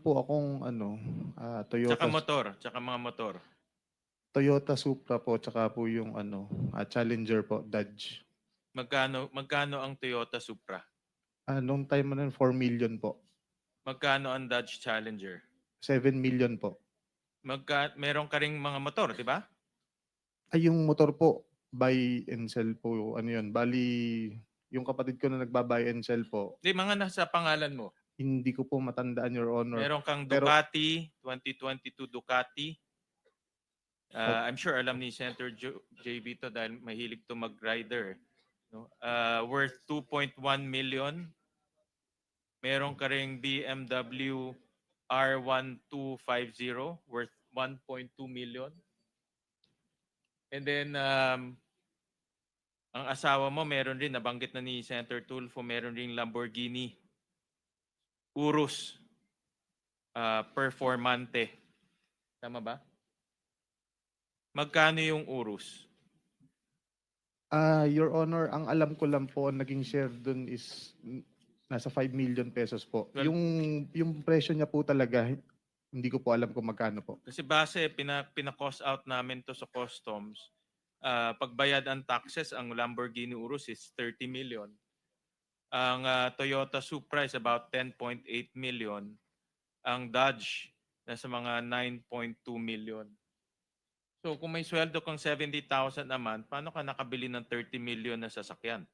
po akong ano, ah, Toyota, Tsaka motor, tsaka mga motor. Toyota Supra po, tsaka po yung ano, ah, Challenger po, Dodge. Magkano magkano ang Toyota Supra? Ah, nung time nun, 4 million po. Magkano ang Dodge Challenger? 7 million po. Magka meron ka ring mga motor, di ba? Ay, yung motor po, buy and sell po, ano yun, bali, yung kapatid ko na nagba-buy and sell po, Di mga nasa pangalan mo. Hindi ko po matandaan, Your Honor. Meron kang Pero- Ducati, 2022 Ducati. Uh, I'm sure alam ni Senator Jo- JB to dahil mahilig to mag-rider. No? Uh, worth 2.1 million. Meron ka ring BMW R1250 worth 1.2 million. And then um, ang asawa mo meron rin nabanggit na ni Senator Tulfo meron ring Lamborghini Urus uh, Performante. Tama ba? Magkano yung Urus? Ah, Your Honor, ang alam ko lang po, ang naging share dun is nasa 5 million pesos po. Well- yung yung presyo niya po talaga, hindi ko po alam kung magkano po. Kasi base, pina, pina-cost out namin to sa customs. Ah, pagbayad ang taxes, ang Lamborghini Urus is 30 million. Ang ah, Toyota Supra is about 10.8 million. Ang Dodge, nasa mga 9.2 million. So kung may sweldo kang 70,000 a month, paano ka nakabili ng 30 million na sasakyan?